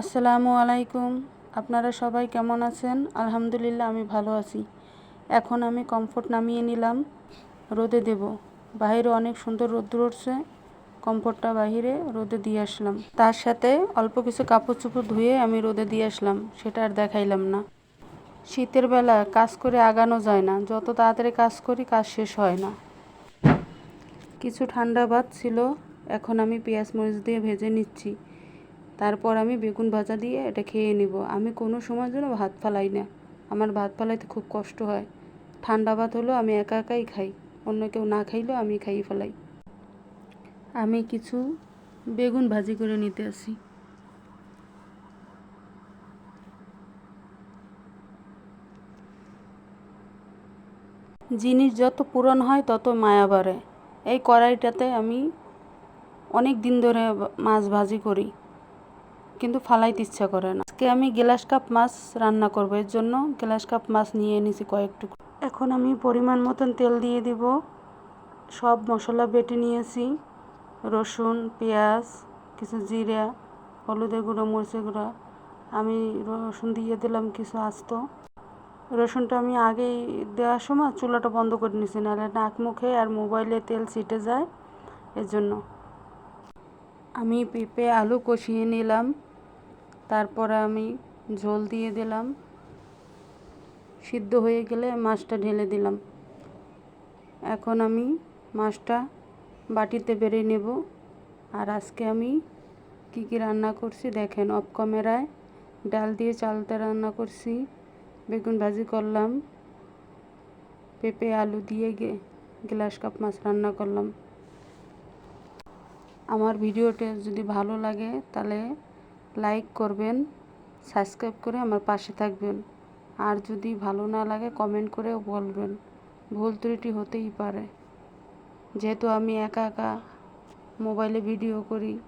আসসালামু আলাইকুম। আপনারা সবাই কেমন আছেন? আলহামদুলিল্লাহ, আমি ভালো আছি। এখন আমি কমফোর্ট নামিয়ে নিলাম, রোদে দেব। বাইরে অনেক সুন্দর রোদ্দুর উঠছে, কমফোর্টটা বাইরে রোদে দিয়ে আসলাম। তার সাথে অল্প কিছু কাপড় চোপড় ধুয়ে আমি রোদে দিয়ে আসলাম, সেটা আর দেখাইলাম না। শীতের বেলা কাজ করে আগানো যায় না, যত তাড়াতাড়ি কাজ করি কাজ শেষ হয় না। কিছু ঠান্ডা ভাত ছিল, এখন আমি পেঁয়াজ মরিচ দিয়ে ভেজে নিচ্ছি। তারপর আমি বেগুন ভাজা দিয়ে এটা খেয়ে নিব। আমি কোনো সময় জন্য ভাত ফালাই না। আমার ভাত ফালাইতে খুব কষ্ট হয়। ঠান্ডা ভাত হলেও আমি একা একাই খাই। অন্য কেউ না খাইলেও আমি খাই ফেলাই। আমি কিছু বেগুন ভাজি করে নিতে আসি। জিনিস যত পূরণ হয়, তত মায়া বাড়ে। এই কড়াইটাতে আমি অনেক দিন ধরে মাছ ভাজি করি। কিন্তু ফালাইতে ইচ্ছা করে না। আজকে আমি গ্লাস কাপ মাছ রান্না করব, এর জন্য গ্লাস কাপ মাছ নিয়ে এনেছি কয়েকটু এখন আমি পরিমাণ মতন তেল দিয়ে দিব। সব মশলা বেটে নিয়েছি। রসুন, পেঁয়াজ, কিছু জিরা, হলুদের গুঁড়ো, মরিচের গুঁড়ো। আমি রসুন দিয়ে দিলাম কিছু আস্ত। রসুনটা আমি আগেই দেওয়ার সময় চুলাটা বন্ধ করে নিয়েছি নাহলে নাক মুখে আর মোবাইলে তেল ছিটে যায়, এর জন্য। আমি পেঁপে, আলু কষিয়ে নিলাম। তারপরে আমি ঝোল দিয়ে দিলাম। সিদ্ধ হয়ে গেলে মাছটা ঢেলে দিলাম। এখন আমি মাছটা বাটিতে বেড়ে নেব। আর আজকে আমি কি কি রান্না করছি দেখেন, অফ ক্যামেরায় ডাল দিয়ে চালতে রান্না করছি, বেগুন ভাজি করলাম, পেঁপে, আলু দিয়ে গ্লাস কাপ মাছ রান্না করলাম। আমার ভিডিওটা যদি ভালো লাগে তাহলে লাইক করবেন, সাবস্ক্রাইব করে আমার পাশে থাকবেন। আর যদি ভালো না লাগে, কমেন্ট করেও বলবেন। ভুল ত্রুটি হতেই পারে। যেহেতু আমি একা একা মোবাইলে ভিডিও করি